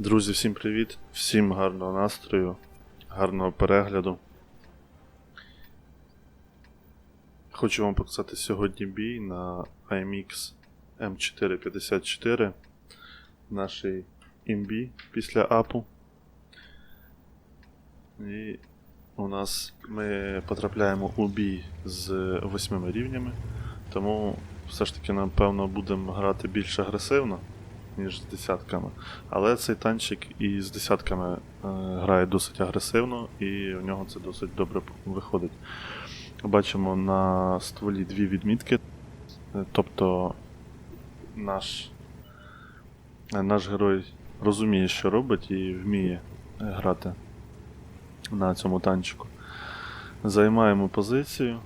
Друзі, всім привіт! Всім гарного настрою, гарного перегляду. Хочу вам показати сьогодні бій на IMX M454 нашій імбі після апу. І у нас ми потрапляємо у бій з восьмими рівнями, тому все ж таки, напевно, будемо грати більш агресивно, ніж з десятками. Але цей танчик і з десятками е, грає досить агресивно, і в нього це досить добре виходить. Бачимо на стволі дві відмітки, е, тобто наш, е, наш герой розуміє, що робить, і вміє грати на цьому танчику. Займаємо позицію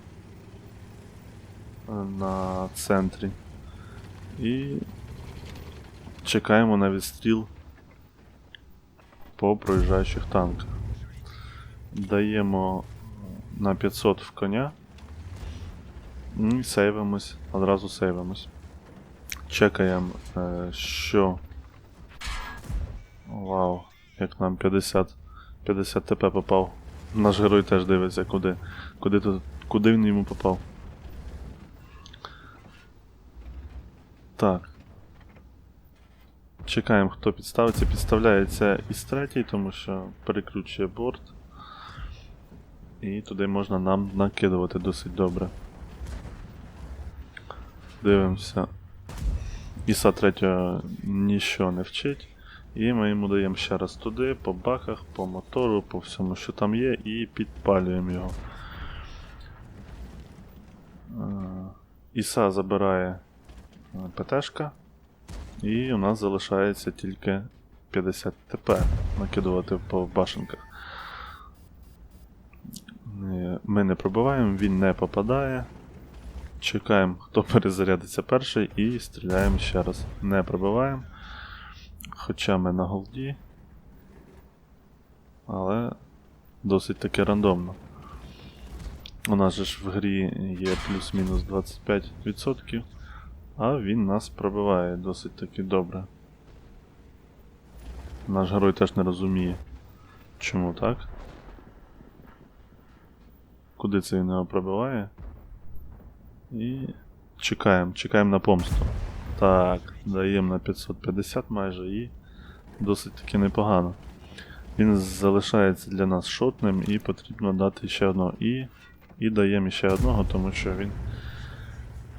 на центрі і чекаємо на відстріл по проїжджаючих танках. Даємо на 500 в коня і сейвимось, одразу сейвимось. Чекаємо, е, що. Вау, як нам 50 50 ТП попав. Наш герой теж дивиться, куди. Куди тут. Куди він йому попав. Так. Чекаємо, хто підставиться. Підставляється із третій, тому що перекручує борт. І туди можна нам накидувати досить добре. Дивимося. Іса третього нічого не вчить. І ми йому даємо ще раз туди, по баках, по мотору, по всьому, що там є, і підпалюємо його. Е, Іса забирає е, ПТшка. І у нас залишається тільки 50 ТП накидувати по башенках. Е, Ми не пробиваємо, він не попадає. Чекаємо, хто перезарядиться перший, і стріляємо ще раз. Не пробиваємо. Хоча ми на голді. Але досить таки рандомно. У нас же ж в грі є плюс-мінус 25%, а він нас пробиває досить таки добре. Наш герой теж не розуміє. Чому так? Куди це він його пробиває? І чекаємо, чекаємо на помсту. Так, даємо на 550 майже і досить таки непогано. Він залишається для нас шотним і потрібно дати ще одного. І і даємо ще одного, тому що він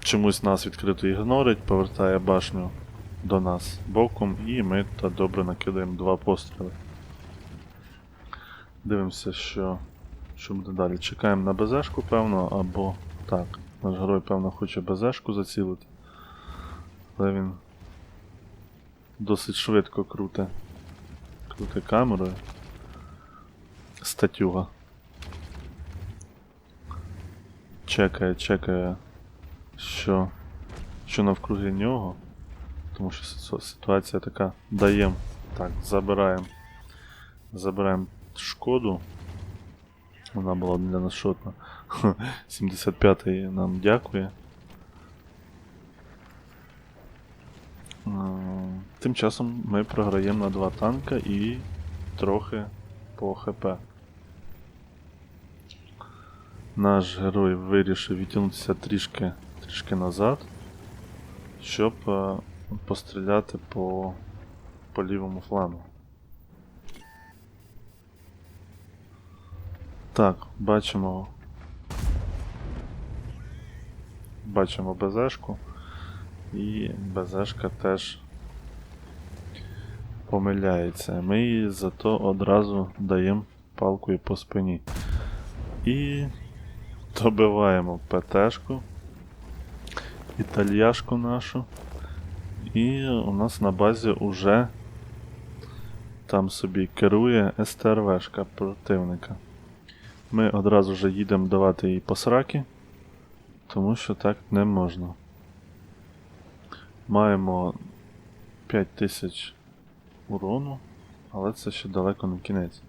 чомусь нас відкрито ігнорить, повертає башню до нас боком, і ми та добре накидаємо два постріли. Дивимося, що, що буде далі. Чекаємо на БЗшку, певно, або так. Наш герой, певно, хоче БЗшку зацілити. Але він досить швидко круте. Круте камерою. Статюга. Чекає, чекає, що, що навкруги нього. Тому що ситуація така. Даємо. Так, забираємо. Забираємо шкоду. Вона була для нас шотна. 75-й нам дякує. Тим часом ми програємо на два танка і трохи по ХП. Наш герой вирішив відтягнутися трішки, трішки назад, щоб е, постріляти по, по лівому флангу. Так, бачимо. Бачимо БЗшку. І БЗшка теж помиляється. Ми їй зато одразу даємо палкою по спині. І добиваємо ПТшку, італьяшку нашу. І у нас на базі уже там собі керує СТРВшка противника. Ми одразу же їдемо давати їй посраки, тому що так не можна. Маємо 5000 урону, але це ще далеко не кінець.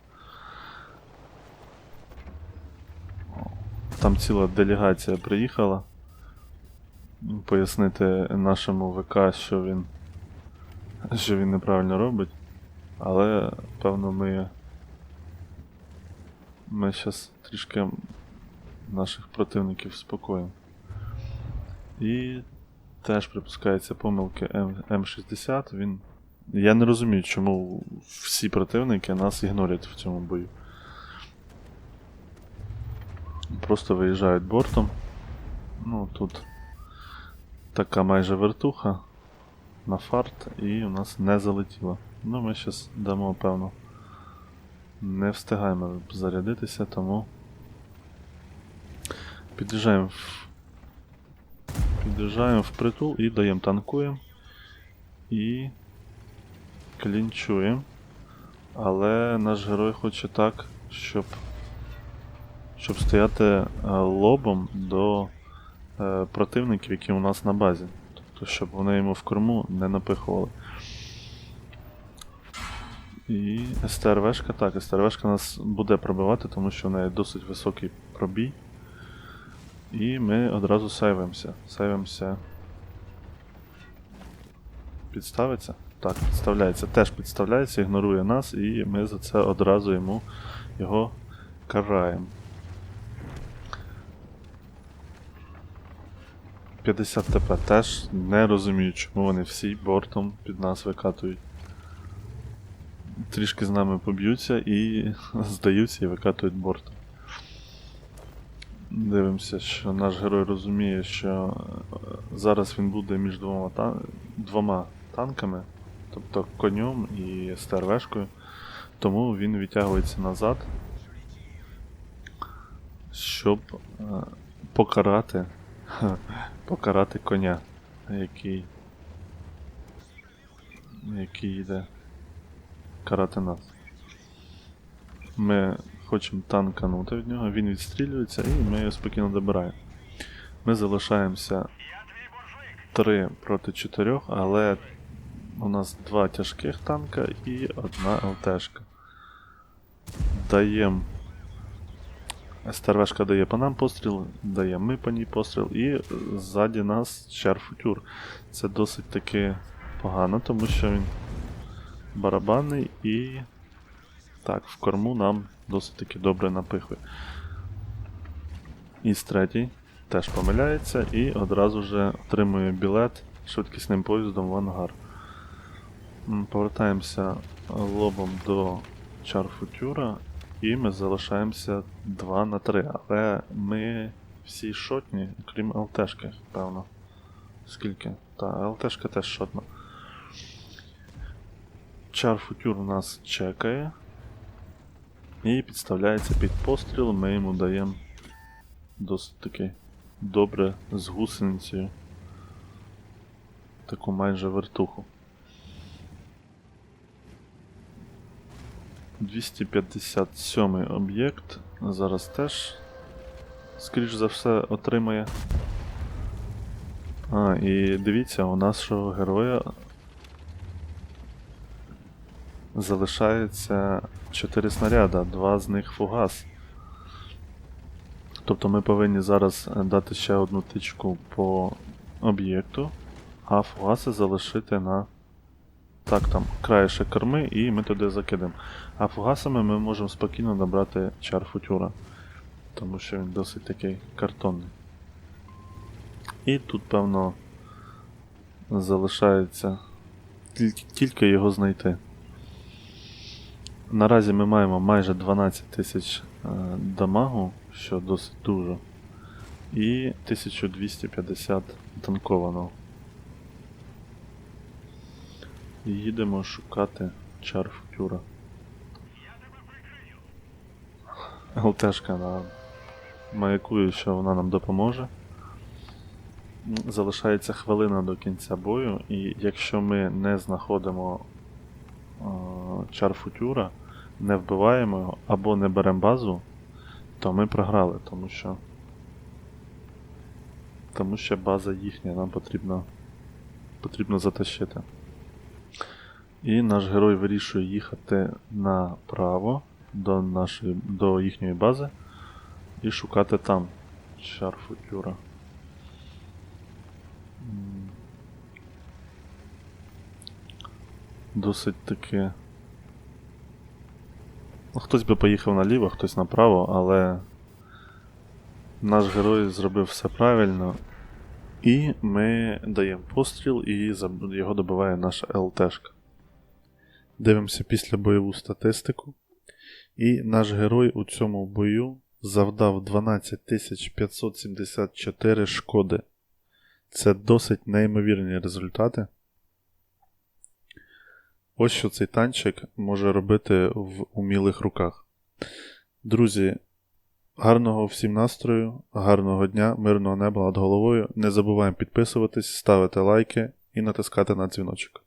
Там ціла делегація приїхала пояснити нашому ВК, що він, що він неправильно робить. Але, певно, ми. Ми зараз трішки наших противників спокоїмо. І теж припускаються помилки М- М60. Він. Я не розумію, чому всі противники нас ігнорять в цьому бою. Просто виїжджають бортом. Ну, тут така майже вертуха на фарт і у нас не залетіло. Ну, ми зараз дамо, певно. Не встигаємо зарядитися, тому під'їжджаємо в. Під'їжджаємо в притул і даємо танкуємо. І клінчуємо. Але наш герой хоче так, щоб. Щоб стояти е, лобом до противників, які у нас на базі. Тобто, щоб вони йому в корму не напихували. І СТРВшка, так, СТРВшка нас буде пробивати, тому що в неї досить високий пробій. І ми одразу сейвимося. Сейвимося. Підставиться? Так, підставляється. Теж підставляється, ігнорує нас, і ми за це одразу йому його караємо. 50 ТП теж не розумію, чому вони всі бортом під нас викатують. Трішки з нами поб'ються і здаються і викатують бортом. Дивимося, що наш герой розуміє, що е, зараз він буде між двома, тан... двома танками, тобто конем і стервешкою, тому він відтягується назад, щоб е, покарати, покарати коня, який, який йде карати нас. Ми хочемо танканути від нього, він відстрілюється і ми його спокійно добираємо. Ми залишаємося 3 проти 4, але у нас два тяжких танка і одна ЛТшка. Даємо. СТРВшка дає по нам постріл, даємо ми по ній постріл, і ззаді нас чар-футюр. Це досить таки погано, тому що він барабанний і. Так, в корму нам досить таки добре напихує. Із третій теж помиляється і одразу же отримує білет швидкісним поїздом в ангар. Повертаємося лобом до Чарфутюра і ми залишаємося 2 на 3. Але ми всі шотні, крім ЛТшки, певно. Скільки? Та, ЛТшка теж шотна. Чар Футюр нас чекає. І підставляється під постріл, ми йому даємо досить таки добре з гусеницею. Таку майже вертуху. 257 об'єкт. Зараз теж, скоріш за все, отримає. А, і дивіться, у нашого героя залишається 4 снаряда, два з них фугас. Тобто ми повинні зараз е, дати ще одну тичку по об'єкту, а фугаси залишити на. Так, там краєшек корми і ми туди закидемо. А фугасами ми можемо спокійно набрати чар футюра. Тому що він досить такий картонний. І тут, певно, залишається тільки, тільки його знайти. Наразі ми маємо майже 12 тисяч е, дамагу, що досить дуже. І 1250 танкованого. І їдемо шукати чар футюра. ЛТшка на маякує, що вона нам допоможе. Залишається хвилина до кінця бою, і якщо ми не знаходимо чар футюра, не вбиваємо його або не беремо базу, то ми програли, тому що. Тому що база їхня, нам потрібно, потрібно затащити. І наш герой вирішує їхати направо до, нашої, до їхньої бази і шукати там чар футюра. Досить таки Хтось би поїхав наліво, хтось направо, але наш герой зробив все правильно. І ми даємо постріл, і його добиває наша ЛТшка. Дивимося після бойову статистику. І наш герой у цьому бою завдав 12574 шкоди. Це досить неймовірні результати. Ось що цей танчик може робити в умілих руках. Друзі, гарного всім настрою, гарного дня, мирного неба над головою. Не забуваємо підписуватись, ставити лайки і натискати на дзвіночок.